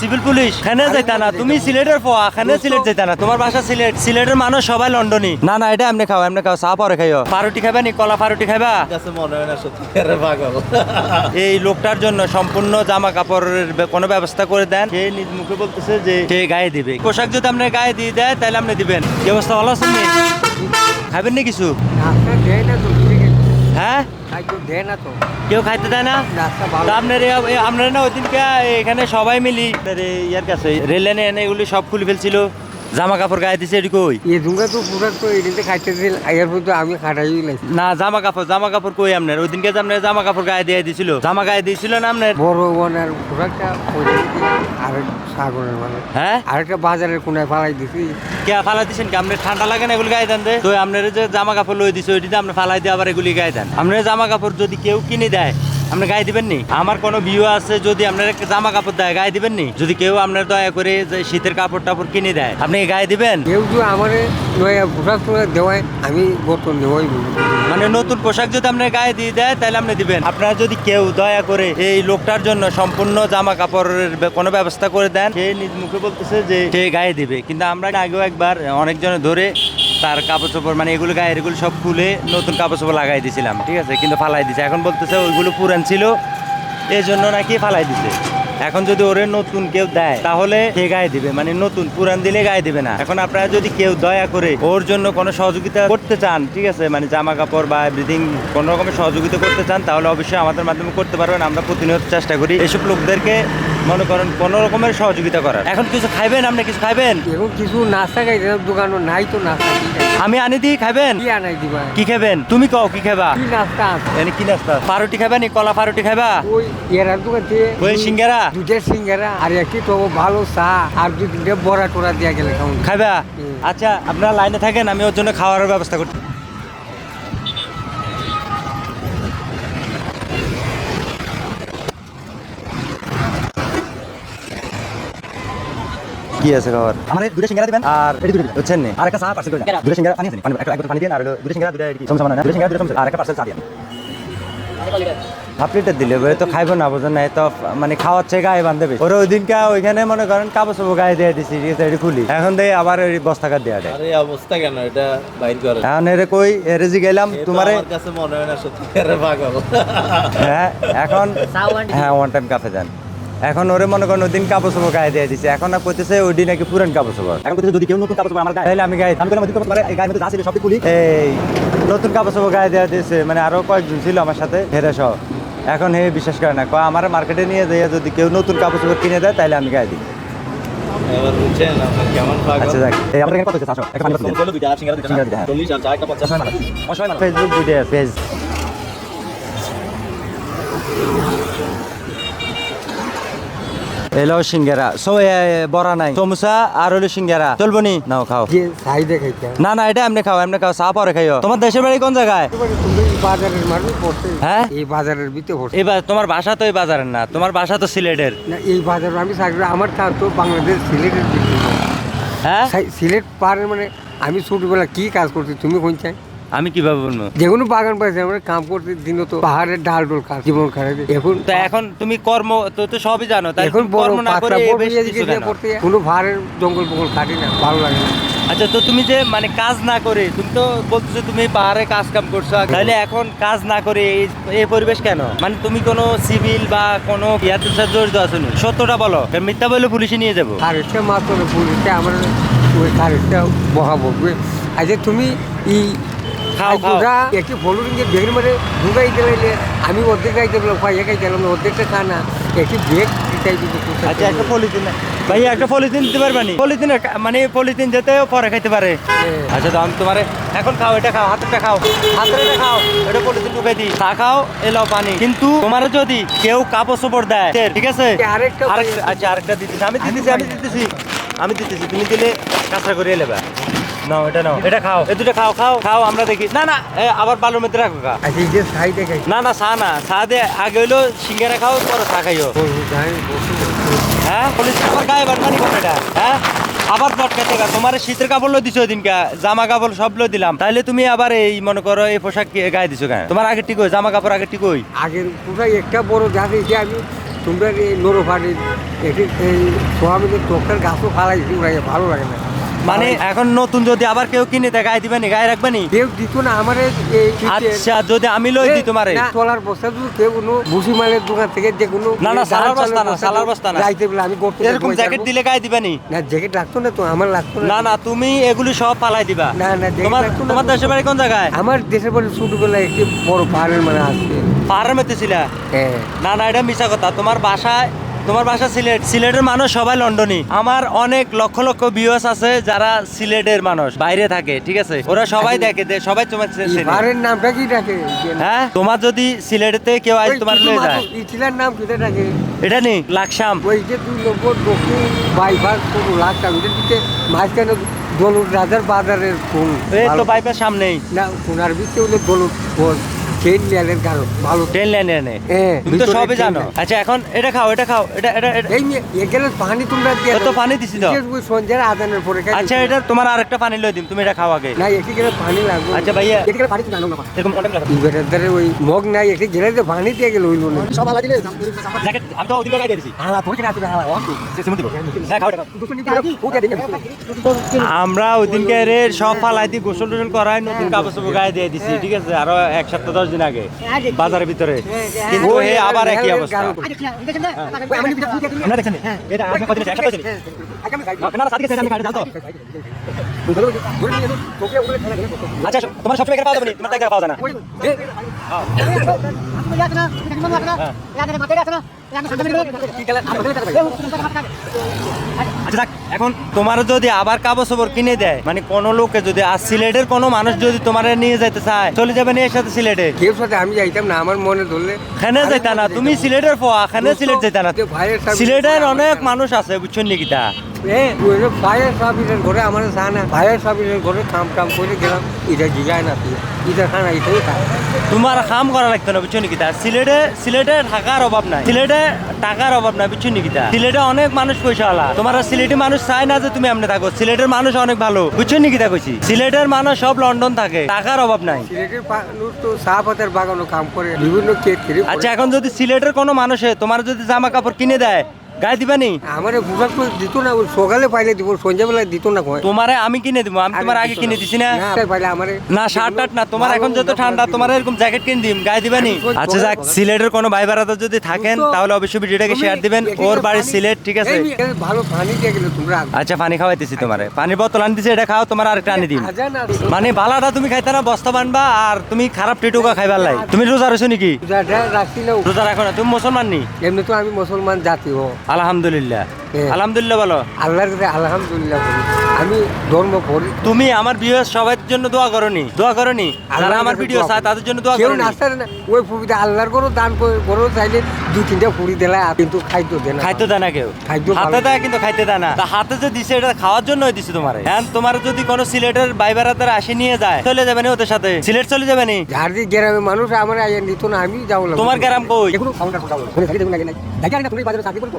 Civil police খানে যাইতা না তুমি সিলেটের পোয়া খানে সিলেট যাইতা না। তোমার বাসা সিলেট সিলেটের মানুষ সবাই লন্ডনই না না এটা এমনি খাও এমনি খাও চা পরে খাইও। পারুটি খাবে নি কলা পারুটি খাবা মনে হয় না সত্যি এই লোকটার জন্য সম্পূর্ণ জামা কাপড়ের কোনো ব্যবস্থা করে দেন। সে নিজ মুখে বলতেছে যে সে গায়ে দিবে। পোশাক যদি আপনার গায়ে দিয়ে দেয় তাহলে আপনি দিবেন। কি অবস্থা ভালো আছেন? খাবেন নি কিছু? আছে হ্যাঁ? কেউ খাইতে দেয় না? আপনার এ- না ওই দিনকে এখানে সবাই মিলি ইয়ার কাছে রেল লাইনে এনে এগুলি সব খুলে ফেলছিল। জামা কাপড় গায়ে দিছে এটি কই? এ দুঙ্গা তো পুরা তো এদিকে খাইতে দিল এর পর তো আমি খাটাই লাইছি না জামা কাপড় জামা কাপড় কই আপনার? ওই দিনকে আপনার জামা কাপড় গায়ে দিয়ে দিছিল। জামা গায়ে দিয়েছিল না আপনার? বড় বোনের পুরাটা আরেক সাগরের মানে। হ্যাঁ? আরেকটা বাজারের কোনায় ফালাই দিছি। কে ফালাই দিছেন কি? আপনার ঠান্ডা লাগে না এগুলি গায়ে দেন? তো আপনার যে জামা কাপড় লই দিছে ওইটিতে আপনি ফালাই দিয়ে আবার এগুলি গায়ে দেন। আপনার জামা কাপড় যদি কেউ কিনে দেয় আপনি গায়ে দিবেন নি? আমার কোনো ভিউ আছে যদি আপনার জামা কাপড় দেয় গায়ে দিবেন নি? যদি কেউ আপনার দয়া করে যে শীতের কাপড় টাপড় কিনে দেয় আপনি গায়ে দিবেন? কেউ যে আমার পোশাক দেওয়ায় আমি বর্তন দেওয়াই বলি মানে নতুন পোশাক যদি আপনার গায়ে দিয়ে দেয় তাহলে আপনি দিবেন। আপনারা যদি কেউ দয়া করে এই লোকটার জন্য সম্পূর্ণ জামা কাপড়ের কোনো ব্যবস্থা করে দেন সে নিজ মুখে বলতেছে যে সে গায়ে দিবে। কিন্তু আমরা আগেও একবার অনেকজনে ধরে তার কাপড় চোপড় মানে এগুলো গায়ের, এগুলো সব খুলে নতুন কাপড় চোপড় লাগাই দিয়েছিলাম ঠিক আছে? কিন্তু ফালাই দিছে। এখন বলতেছে ওইগুলো পুরান ছিল এই জন্য নাকি ফালাই দিছে। এখন যদি ওরে নতুন কেউ দেয়, তাহলে সে গায়ে দিবে। মানে নতুন, পুরান দিলে গায়ে দিবে না। এখন আপনারা যদি কেউ দয়া করে ওর জন্য কোনো সহযোগিতা করতে চান, ঠিক আছে? মানে জামা কাপড় বা এভরিথিং কোনো রকমের সহযোগিতা করতে চান, তাহলে অবশ্যই আমাদের মাধ্যমে করতে পারবেন। আমরা প্রতিনিয়ত চেষ্টা করি এসব লোকদেরকে মনে করেন কোনো রকমের সহযোগিতা করার। এখন কিছু খাইবেন? আপনি কিছু খাইবেন? এখন কিছু নাস্তা খাইতে দোকানও নাই তো নাস্তা কি খাই? আমি আনি দিই খাইবেন? কি আনাই দিবা? কি খাবেন তুমি কও কি খাবা কি নাস্তা আছে? এনে কি নাস্তা পারুটি খাবেন কলা পারুটি খাবা ওই এরার দোকান থেকে ওই সিঙ্গারা? দুটা সিঙ্গারা। আর একটি তো ভালো চা আর দুই তিনটে বড়া টোরা দিয়া গেলে খাইবা? আচ্ছা আপনারা লাইনে থাকেন আমি ওর জন্য খাওয়ার ব্যবস্থা করছি। কি আছে খাবার? আমার দুটো সিঙ্গারা দিবেন আর এটি দুটো বুঝছেন নি? আর একটা চা পার্সেল করে দেন। দুটো সিঙ্গারা পানি আছে পানি একটা একটা পানি দিন আর দুটো সিঙ্গারা দুটো কি সমস্যা না? দুটো সিঙ্গারা দুটো আর একটা পার্সেল চা দিন হাফ লিটার দিলে তো খাইবো না বুঝেন না? তো মানে খাওয়াচ্ছে গায়ে বান্ধবে ওরা ওই দিনকে ওইখানে মনে করেন কাপড় চোপড় গায়ে দিয়ে দিছি ঠিক আছে? এটি খুলি। এখন দিয়ে আবার ওই বস্তা কাট দেওয়া দেয়। অবস্থা কেন? এটা বাইর করে। এখন এরে কই? এরে জি গেলাম তোমারে কাছে মনে হয় না সত্যি হ্যাঁ এখন হ্যাঁ ওয়ান টাইম কাপে যান। এখন ওরে মনে করেন ওই দিন কাপড় চোপড় গায়ে দিয়ে দিছে। এখন না কইতেছে ওই দিন নাকি পুরান কাপড় চোপড়। এখন কিন্তু যদি কেউ নতুন কাপড় চোপড় আমার গায়ে তাহলে আমি গায়ে আমি করে মধ্যে কাপড় এই গায়ের মধ্যে যা ছিল সবই খুলি এই নতুন কাপড় চোপড় গায়ে দেওয়া দিয়েছে মানে আরও কয়েকজন ছিল আমার সাথে হেরে সহ এখন হে বিশ্বাস করে না কয় আমার মার্কেটে নিয়ে যাইয়া যদি কেউ নতুন কাপড় চোপড় কিনে দেয় তাহলে আমি গায়ে দিই। এবার বুঝছেন আপনার কেমন পাগল আচ্ছা যাক এই আমাদের এখানে কত হচ্ছে আসো একটা পানি পানি বলো দুইটা আর সিঙ্গারা দুইটা সিঙ্গারা দুইটা, হ্যাঁ। চল্লিশ আর চা একটা পঞ্চাশ অসহায় মানুষ অসহায় মানুষ ফেসবুক ভিডিও পেজ এলো সিঙ্গারা। সো বড়া নাই। সমুসা আর হলো সিঙ্গারা। চলবো নি? নাও খাও। না না এটা এমনি খাও এমনি খাও চা পরে খাইও। তোমার দেশের বাড়ি কোন জায়গায়? বাজারের পড়তে। হ্যাঁ? এই বাজারের ভিতরে পড়তে। এবার তোমার বাসা তো এই বাজারের না তোমার বাসা তো সিলেটের। না এই বাজার আমি চাকরি আমার তা তো বাংলাদেশ সিলেটের হ্যাঁ? সিলেট পাহাড়ের মানে আমি ছোটবেলা কি কাজ করছি তুমি কোন চাই? আমি কীভাবে বলব? যে কোনো বাগান পাইছে আমরা কাম করতে দিন তো পাহাড়ের ডাল ডোল কাজ জীবন খারাপ এখন তো এখন তুমি কর্ম তো তো সবই জানো তাই এখন বড় কর্ম না করে বেশ হয়ে কিছু গেছে কেন? পাহাড়ের জঙ্গল ফঙ্গল কাটি না ভালো লাগে না। আচ্ছা তো তুমি যে মানে কাজ না করে তুমি তো বলতেছো তুমি পাহাড়ে কাজ কাম করছ তাহলে এখন কাজ না করে এই পরিবেশ কেন? মানে তুমি কোনো সিভিল বা কোনো ইয়াতে জড়িত আছো? সত্যটা বলো মিথ্যা বলে পুলিশে নিয়ে যাব। খারেজটা মাত্র পুলিশটা আমার ওই খারেজটা বহা আচ্ছা তুমি এই খাও, খাও। একটি ঢুকাই আমি অর্ধেক দিলাম অর্ধেকটা খা না। একটি দিতে আচ্ছা একটা পলিথিন ভাই একটা পলিথিন দিতে পারবা নি? পলিথিন মানে পলিথিন যেতে পরে খাইতে পারে। হ্যাঁ। আচ্ছা তো আমি তোমারে। এখন খাও এটা খাও হাতেরটা খাও হাতের এটা খাও এটা পলিথিন ঢুকাই দিই চা খাও এলাও পানি। কিন্তু তোমার যদি কেউ কাপড় চোপড় দেয় ঠিক আছে? আরেকটা আরেকটা আচ্ছা আরেকটা দিতেছি। আমি দিতেছি আমি দিতেছি। আমি দিতেছি তুমি দিলে কাঁচা করে নেবা নাও এটা নাও। এটা খাও এ দুটো খাও খাও খাও আমরা দেখি। না না এ, আবার বালুর মধ্যে রাখো গা। আচ্ছা এই যে সাইডে খাই না না চা না চা দিয়ে আগে হইল সিঙ্গারা খাও পরে চা খাইও। হ্যাঁ পুলিশ আবার গায়ে বাটমানি করে এটা। হ্যাঁ আবার পটকাতে গা। তোমার শীতের কাপড় লো দিছো দিনকা জামা কাপড় সব লো দিলাম। তাইলে তুমি আবার এই মনে করো এই পোশাক কি- গায়ে দিছো কেন? তোমার আগে ঠিক জামা কাপড় আগে ঠিক আগের পুরাই একটা বড় জাতি যে আমি তোমরা এই নোরো ফাটি এটি এই সোয়াবিনের তোকের গাছও ফালাই ভালো লাগে না। মানে এখন নতুন যদি আবার কেউ কিনে দেয় গায়ে দিবেনি গায়ে রাখবেনি কেউ দিত না আমার আচ্ছা যদি আমি লই দিই তোমারে না, চলার বস্তা যদি কেউ কোনো ভুসি মালের দোকান থেকে যে কোনো না, না, সালার বস্তা না, সালার বস্তা না। যাইতে বলে আমি করতে এরকম জ্যাকেট দিলে গায়ে দিবেনি না? জ্যাকেট লাগতো না তো আমার লাগতো না। না তুমি এগুলি সব পালাই দিবা। না, না, তোমার তোমার দেশের বাড়ি কোন জায়গায়? আমার দেশের বাড়ি ছোটবেলায় একটি বড় পাহাড়ের মানে আসছে পাহাড়ের মধ্যে ছিলা? হ্যাঁ। না না এটা মিশা কথা। তোমার বাসায় তোমার বাসা সিলেট। সিলেটের মানুষ সবাই লন্ডনই আমার অনেক লক্ষ লক্ষ ভিউয়ার্স আছে যারা সিলেটের মানুষ বাইরে থাকে ঠিক আছে? ওরা সবাই দেখে দে- সবাই তোমার চেনে। নামটা কি ডাকে হ্যাঁ? তোমার যদি সিলেটেতে কেউ আজ তোমার লয়ে যায়। ইটিলার নাম কিটা ডাকে এটা নি লাকসাম। ওই যে দুই নম্বর দক্ষিণ বাইপাস পুরো লাখটা ওইটা দিতে মাঝখানে দলুর রাজার বাজারের ফোন এই তো বাইপের সামনেই। না সোনার ভিতরে হলো দলুর চেন লিয়ালের কারণ ভালো। ট্রেন লাইনে এনে হ্যাঁ, তুমি তো জানো। আচ্ছা এখন এটা খাও এটা খাও এটা এটা এই এখানে পানি তোমরা দিয়ে এত পানি দিছি তো। সন্ধ্যার আদানের পরে আচ্ছা এটা তোমার আরেকটা পানি লই দিম তুমি এটা খাও আগে। না গেলে পানি লাগবে। আচ্ছা ভাইয়া পানি তো জানো না। এরকম ওই মগ নাই গেলে যে পানি দিয়ে গেলে হইল না সব আলা দিলে জ্যাকেট আমি তো ওদিকে গায়ে দিয়ে দিছি। হালা পড়ে আছে হালা ও সে হ্যাঁ খাও এটা আমরা ওই দিনকে রে সব ফালাই দিয়ে গোসল টোসল করাই নতুন কাপড় চোপড় গায়ে দিয়ে দিছি ঠিক আছে? আরও এক সপ্তাহ দশ দিন আগে বাজারের ভিতরে। কিন্তু হে আবার একই অবস্থা। না না আচ্ছা তোমার সবসময় এখানে পাওয়া যাবে তোমার পাওয়া যায় না। আচ্ছা এখন তোমার যদি আবার কাপড় চোপড় কিনে দেয় মানে কোন লোকে যদি আর সিলেটের কোনো মানুষ যদি তোমার নিয়ে যাইতে চায় চলে যাবে নিয়ে এর সাথে সিলেটে? কেউ সাথে আমি যাইতাম না আমার মনে ধরলে খানে যাইতা না তুমি সিলেটের পোয়া খানে সিলেট যাইতা না। সিলেটের অনেক মানুষ আছে বুঝছেন নাকি তা ভাইয়ের সাবিরের ঘরে আমার জানা ভাইয়ের সাবিরের ঘরে কাম টাম করে গেলাম। এটা জিগায় না তুই। এটা খানা এটাই খায় তোমার কাম করা লাগতো না বুঝছ সিলেটে সিলেটে টাকার অভাব নাই। সিলেটে টাকার অভাব নাই বুঝছ সিলেটে অনেক মানুষ পয়সা আলা। তোমার সিলেটি মানুষ চায় না যে তুমি এমনি থাকো। সিলেটের মানুষ অনেক ভালো বুঝছ নাকি তা কইছি? সিলেটের মানুষ সব লন্ডন থাকে টাকার অভাব নাই। সিলেটের মানুষ তো চা পাতার বাগানও কাম করে বিভিন্ন আচ্ছা এখন যদি সিলেটের কোনো মানুষে তোমার যদি জামা কাপড় কিনে দেয় গায়ে দিবানি আমার বুঝার করে দিত না সকালে পাইলে দিব দিত না কয়। তোমারে আমি কিনে দিব আমি তোমার আগে কিনে দিছি না? পাইলে আমারে না শার্ট টার্ট না তোমার এখন যত ঠান্ডা তোমার এরকম জ্যাকেট কিনে দিম গায়ে দিবানি আচ্ছা যাক সিলেটের কোনো ভাই বেড়াতে যদি থাকেন তাহলে অবশ্যই ভিডিওটাকে শেয়ার দিবেন। ওর বাড়ি সিলেট ঠিক আছে? ভালো পানি দিয়ে গেলে তোমরা আচ্ছা পানি খাওয়াইতেছি তোমারে। পানির বোতল আনতেছি এটা খাও তোমার আরেকটা আনি দিম। না মানে বালাটা তুমি খাইতে না বস্তা বানবা আর তুমি খারাপ টিটুকা খাইবার লাই। তুমি রোজা রয়েছো নাকি? রোজা রাখো না তুমি মুসলমান নি? এমনি তো আমি মুসলমান জাতি হো আলহামদুলিল্লাহ হ্যাঁ। আলহামদুলিল্লাহ বলো। আল্লাহর কাছে আলহামদুলিল্লাহ বলি। আমি ধর্ম করি। তুমি আমার বিয়ে সবার জন্য দোয়া করনি দোয়া করনি? যারা আমার ভিডিও চায় তাদের জন্য দোয়া করনি? নাস্তা না ওই ফুবিতে আল্লাহর করো দান করো চাইলে দু তিনটা ফুড়ি দিলে আর কিন্তু খাইতো কেউ। খাইতে হাতে দেয় কিন্তু খাইতে দেয় না। হাতে যে দিছে এটা খাওয়ার জন্য দিছে তোমার। হ্যাঁ তোমার যদি কোনো সিলেটের বাইবারাতার আসে নিয়ে যায় চলে যাবে নি ওদের সাথে? সিলেট চলে যাবে নি? যার যে গ্রামে মানুষ আমার আইয়া নিত না আমি না। তোমার গ্রাম কই? এগুলো খাওয়া খাওয়া কোনো চাকরি না তুমি বাজারে চাকরি করব।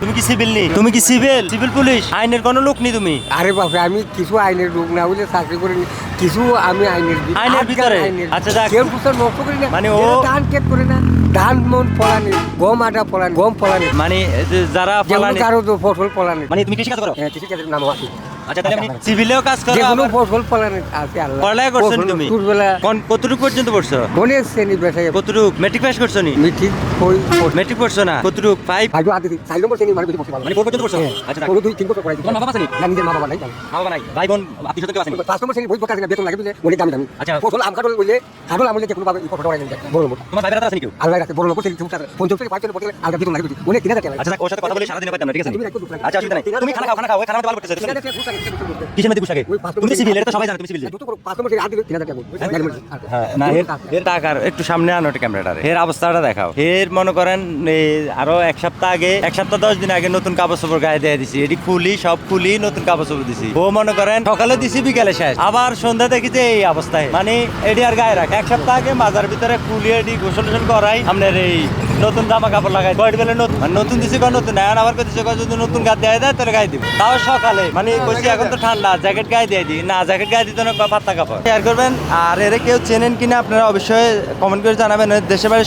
তুমি কি সিভিল নি? তুমি কি সিভিল সিভিল পুলিশ আইনের কোনো লোক নি তুমি? আরে বাপরে আমি কিছু আইনের লোক না বলে চাকরি নি কিছু আমি আইনের আইনের ভিতরে? আচ্ছা, যাক। কেউ পুস্তক নষ্ট করি না। মানে ও- ধান ক্ষেত করে না। ধান মন ফলানি গম আটা ফলানি গম ফলানি। মানে যারা ফালানি কারও ফসল ফলানি। মানে তুমি কৃষি কাজ করো? হ্যাঁ, কৃষিকাজের নাম আছে। আচ্ছা তাহলে আপনি সিভিলেও কাজ করো যেগুলো ফসল ফলানি আছে আল্লাহ। পড়ালেখা করছ তুমি? ছোটবেলা কোন- কতটুকু পর্যন্ত পড়ছো? অনেক শ্রেণি বেসাই কতটুক? মেট্রিক পাস করছ নি? পড়ছো। কতটুক ফাইভ ভাই আদি চার নম্বর শ্রেণি মানে মানে পর্যন্ত পড়ছো? হ্যাঁ, আচ্ছা, কোনো দুই তিন বছর পড়াই তোমার মা বাবা আছে নি? না নিজের মা বাবা নাই মা বাবা নাই। ভাই বোন আত্মীয় স্বজন কেউ আসেনি পাঁচ নম্বর শ্রেণি বই পড়তে বেতন লাগে বুঝলে? অনেক দামি দামি। আচ্ছা। ফসল আম কাটল বললে কাটল আমলে যে কোনো ভাবে ফটো পড়াই যায় বড় লোক। তোমার ভাই বেড়াতে আসেনি আল্লাহ রাখে বড় লোক শ্রেণি তুমি পঞ্চম থেকে পাঁচ পড়তে আলাদা বেতন লাগে বুঝলি? অনেক তিন হাজার আচ্ছা ওর সাথে কথা বলে সারাদিন পাইতাম না ঠিক আছে? তুমি আচ্ছা খানা খাও খানা খাও খানা ভালো করতেছে ঘুষ লাগে। কিসের মধ্যে পোশাকে? তুমি সিভিল এটা তো সবাই জানে তুমি সিভিল ঘুষ। হ্যাঁ? না এর টাকার একটু সামনে আনো ক্যামেরাটার এর অবস্থাটা দেখাও। এর মনে করেন আরও এক সপ্তাহ আগে এক সপ্তাহ দশ দিন আগে নতুন কাপড় চোপড় গায়ে দিয়ে দিছি। এটি খুলি সব খুলি নতুন কাপড় চোপড় দিছি। ও মনে করেন সকালে দিছি বিকালে শেষ। আবার সন্ধ্যা দেখি যে এই অবস্থায়। মানে এটি আর গায়ে রাখ। এক সপ্তাহ আগে মাজার ভিতরে খুলি এটি গোসল টোসল করাই আপনার এই নতুন জামা কাপড় লাগাই। বয়ট বেলে নতুন মানে নতুন দিছি কয় নতুন এখন আবার কয় যদি নতুন গায়ে দেয় দেয় তাহলে গায়ে দিব। তাও সকালে মানে বলছি এখন তো ঠান্ডা? জ্যাকেট গায়ে দিয়ে দিই। না, জ্যাকেট গায়ে দিতে পাত্তা কাপড় শেয়ার করবেন। আর এর কেউ চেনেন কিনা আপনারা অবশ্যই কমেন্ট করে জানাবেন।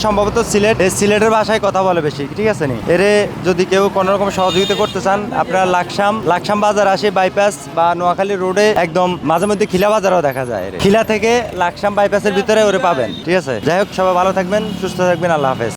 সম্ভবত সিলেট সিলেটের ভাষায় কথা বলে বেশি, ঠিক আছে নি? এরে যদি কেউ কোনো রকম সহযোগিতা করতে চান, আপনারা লাকসাম লাকসাম বাজার আসে বাইপাস বা নোয়াখালী রোডে একদম মাঝে মধ্যে খিলা বাজারও দেখা যায় খিলা থেকে লাকসাম বাইপাসের ভিতরে ওরে পাবেন, ঠিক আছে? যাই হোক, সবাই ভালো থাকবেন, সুস্থ থাকবেন, আল্লাহ হাফেজ।